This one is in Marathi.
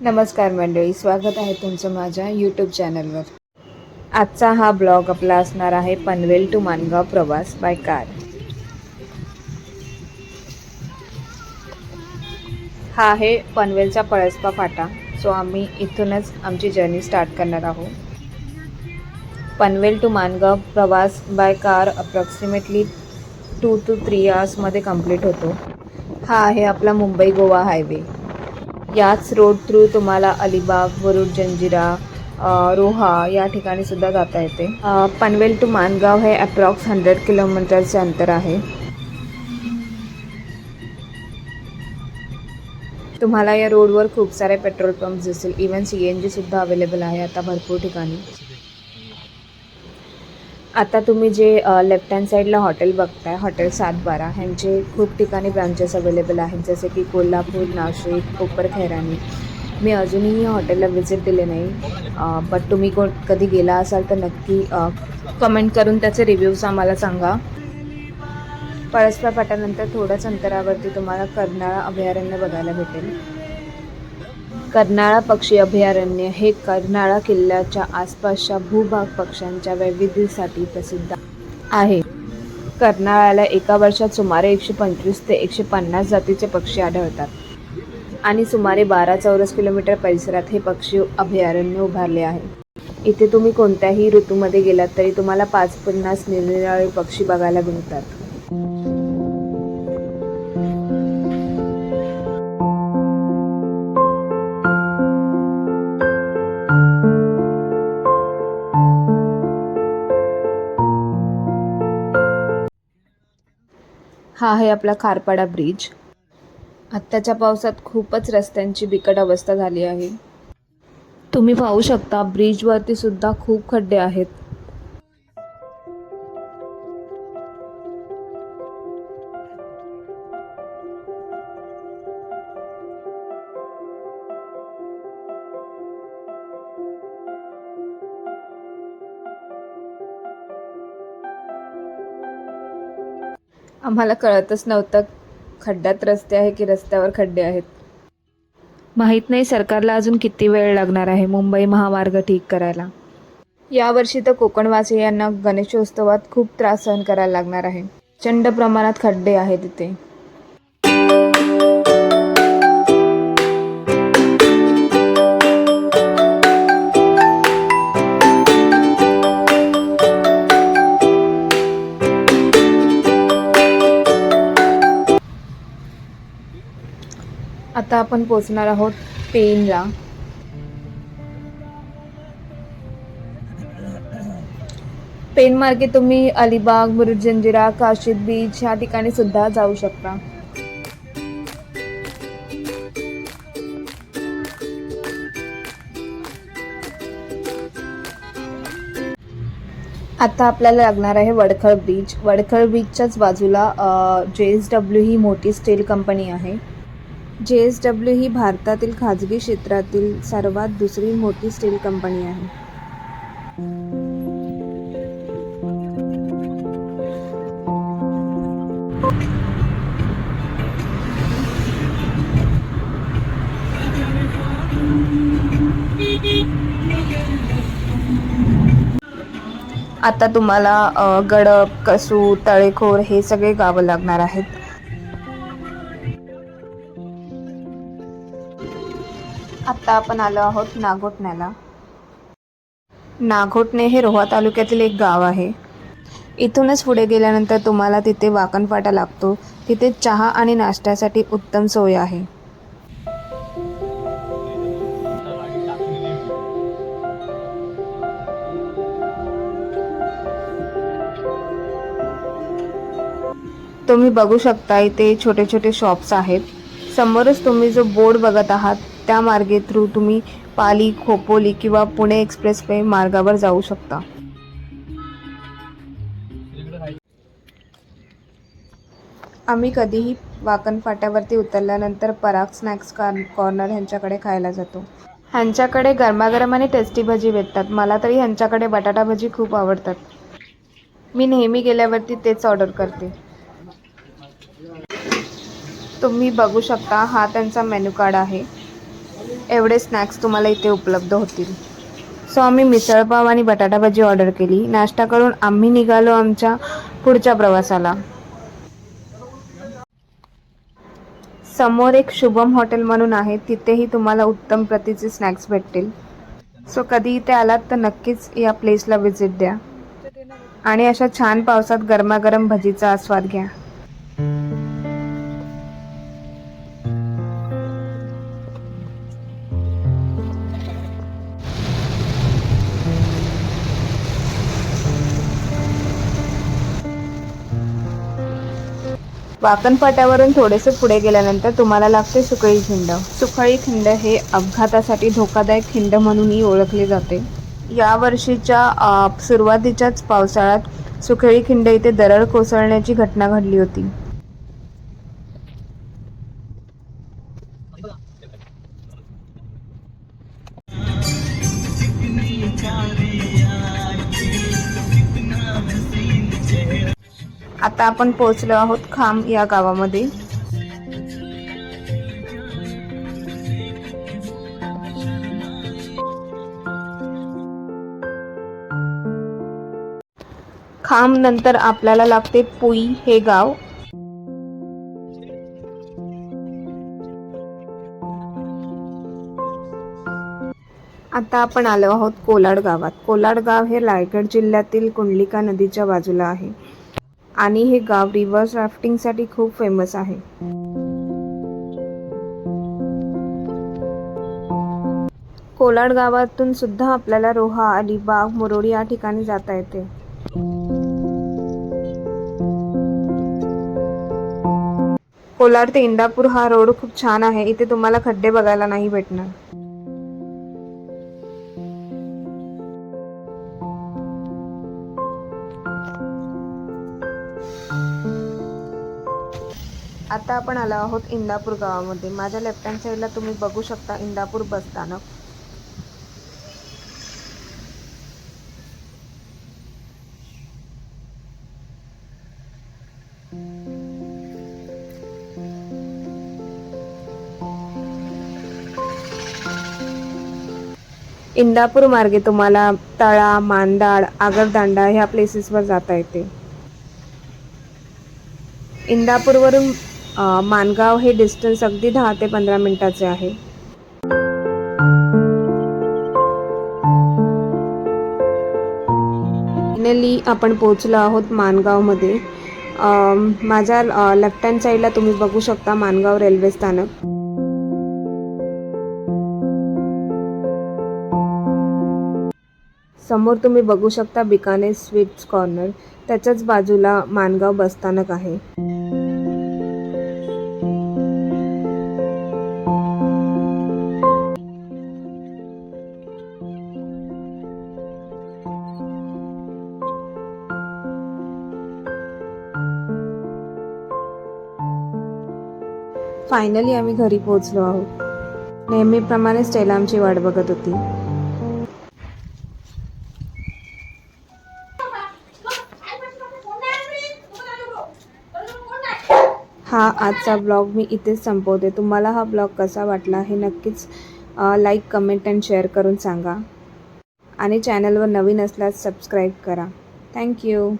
नमस्कार मंडळी स्वागत आहे तुमचं माझ्या यूट्यूब चॅनलवर आजचा हा ब्लॉग आपला असणार आहे पनवेल टू मानगाव प्रवास बाय कार हा आहे पनवेलचा पळसपा फाटा. सो आम्ही इथूनच आमची जर्नी स्टार्ट करणार आहोत. पनवेल टू मानगाव प्रवास by car approximately two to three आवर्समध्ये complete होतो. हा आहे आपला मुंबई गोवा हायवे याच रोड थ्रू तुम्हाला अलिबाग वरुड जंजिरा रोहा या ठिकाणी सुद्धा जाता येते. पनवेल टू मानगाव हे अप्रॉक्स हंड्रेड किलोमीटरचे अंतर आहे. तुम्हाला या रोडवर खूप सारे पेट्रोल पंप दिसतील इवन सी एन जी सुद्धा अवेलेबल आहे. आता भरपूर ठिकाणी. आता तुम्ही जे लेफ्ट हँड साईडला हॉटेल बघताय हॉटेल सात बारा ह्यांचे खूप ठिकाणी ब्रांचेस अवेलेबल आहेत. जसे की कोल्हापूर नाशिक कोपर खैरानी मी अजूनही हॉटेलला व्हिजिट दिले नाही. बट तुम्ही कोण कधी गेला असाल तर नक्की कमेंट करून त्याचे रिव्ह्यूज आम्हाला सांगा. परस्पर फाट्यानंतर थोड्याच अंतरावरती तुम्हाला कर्नाळा अभयारण्य बघायला भेटेल. कर्नाळा पक्षी अभयारण्य हे कर्नाळा किल्ल्याच्या आसपासच्या भूभाग पक्ष्यांच्या वैविध्यसाठी प्रसिद्ध आहे. कर्नाळ्याला एका वर्षात सुमारे एकशे पंचवीस ते एकशे पन्नास जातीचे पक्षी आढळतात आणि सुमारे बारा चौरस किलोमीटर परिसरात हे पक्षी अभयारण्य उभारले आहे. इथे तुम्ही कोणत्याही ऋतूमध्ये गेलात तरी तुम्हाला पाच पन्नास निरनिराळे पक्षी बघायला मिळतात. हा आहे आपला खारपाडा ब्रिज. आत्ताच्या पावसात खूपच रस्त्यांची बिकट अवस्था झाली आहे. तुम्ही पाहू शकता ब्रिजवरती सुद्धा खूप खड्डे आहेत. आम्हाला कळतच नव्हतं खड्ड्यात रस्ते आहे की रस्त्यावर खड्डे आहेत. माहीत नाही सरकारला अजून किती वेळ लागणार आहे मुंबई महामार्ग ठीक करायला. यावर्षी तर कोकणवासियांना गणेशोत्सवात खूप त्रास सहन करायला लागणार आहे. प्रचंड प्रमाणात खड्डे आहेत तिथे आता आपण पोचणार आहोत पेनला पेन मार्गे तुम्ही अलिबाग मृजंजिरा काशीद बीच ह्या ठिकाणी सुद्धा जाऊ शकता. आता आपल्याला लागणार आहे वडखळ बीच वडखळ बीचच्याच बाजूला जे एस डब्ल्यू ही मोठी स्टील कंपनी आहे. जे एस डब्ल्यू ही भारतातील खाजगी क्षेत्रातील सर्वात दुसरी मोठी स्टील कंपनी आहे. आता तुम्हाला गडप कसू तळेखोर हे सगळे गावं लागणार आहेत. आत्ता आपण आलो आहोत नागोटण्याला. नागोटणे हे रोहा तालुक्यातील एक गाव आहे. इथूनच पुढे गेल्यानंतर तुम्हाला तिथे वाकणफाटा लागतो. तिथे चहा आणि नाश्त्यासाठी उत्तम सोय आहे. तुम्ही बघू शकता इथे छोटे छोटे शॉप्स आहेत. समोरच तुम्ही जो बोर्ड बघत आहात त्या मार्गे थ्रू तुम्ही पाली खोपोली किंवा पुणे एक्सप्रेस वे मार्गावर जाऊ शकता. आम्ही कधीही वाकण फाट्यावरती उतरल्यानंतर पराग स्नॅक्स कॉर्नर ह्यांच्याकडे खायला जातो. ह्यांच्याकडे गरमागरम आणि टेस्टी भजी भेटतात. मला तरी ह्यांच्याकडे बटाटा भजी खूप आवडतात. मी नेहमी गेल्यावरती तेच ऑर्डर करते. तुम्ही बघू शकता हा त्यांचा मेनू कार्ड आहे. एवढे स्नॅक्स तुम्हाला इथे उपलब्ध होतील. सो आम्ही मिसळपाव आणि बटाटा भाजी ऑर्डर केली. नाश्ता करून आम्ही निघालो आमच्या पुढच्या प्रवासाला. समोर एक शुभम हॉटेल म्हणून आहे. तिथेही तुम्हाला उत्तम प्रतीचे स्नॅक्स भेटतील. सो कधी इथे आलात तर नक्कीच या प्लेसला व्हिजिट द्या. आणि अशा छान पावसात गरमागरम भजीचा आस्वाद घ्या. वाकणपाट्यावरून थोडेसे पुढे गेल्यानंतर तुम्हाला लागते सुकळी खिंड. सुकळी खिंड हे अपघातासाठी धोकादायक खिंड म्हणूनही ओळखले जाते. या वर्षीच्या सुरुवातीच्याच पावसाळ्यात सुकळी खिंड इथे दरड कोसळण्याची घटना घडली होती. आता आपण पोहोचलो आहोत खांब या गावामध्ये. खांब नंतर आपल्याला लागते पुई हे गाव. आता आपण आलो आहोत कोलाड गावात. कोलाड गाव हे रायगड जिल्ह्यातील कुंडलिका नदीच्या बाजूला आहे. आणि हे गाव रिव्हर्स राफ्टिंगसाठी खूप फेमस आहे. कोलाड गावातून सुद्धा आपल्याला रोहा अलिबाग मुरोडी या ठिकाणी जाता येते. कोलाड ते इंदापूर हा रोड खूप छान आहे. इथे तुम्हाला खड्डे बघायला नाही भेटणार. आता आपण आलो आहोत इंदापूर गावामध्ये. माझ्या लेफ्ट हँड साईडला तुम्ही बघू शकता इंदापूर बस स्थानक. इंदापूर मार्गे तुम्हाला तळा मांदाड आगरदांडा ह्या प्लेसेसवर जाता येते. इंदापूरवरून मानगाव हे डिस्टन्स अगदी दहा ते पंधरा मिनिटाचे आहे. फायनली आपण पोहोचलो आहोत मानगावमध्ये. माझ्या लेफ्ट हँड साईडला तुम्ही बघू शकता मानगाव रेल्वे स्थानक. समोर तुम्ही बघू शकता बिकानेर स्वीट्स कॉर्नर त्याच्याच बाजूला मानगाव बसस्थानक आहे. फायनली आम्ही घरी पोहोचलो आहोत. नेहमीप्रमाणे स्टेला आमची वाट बघत होती. हा आजचा ब्लॉग मी इथेच संपवते. तुम्हाला हा ब्लॉग कसा वाटला हे नक्कीच लाईक कमेंट अँड शेअर करून सांगा. आणि चॅनलवर नवीन असल्यास सबस्क्राईब करा. थँक्यू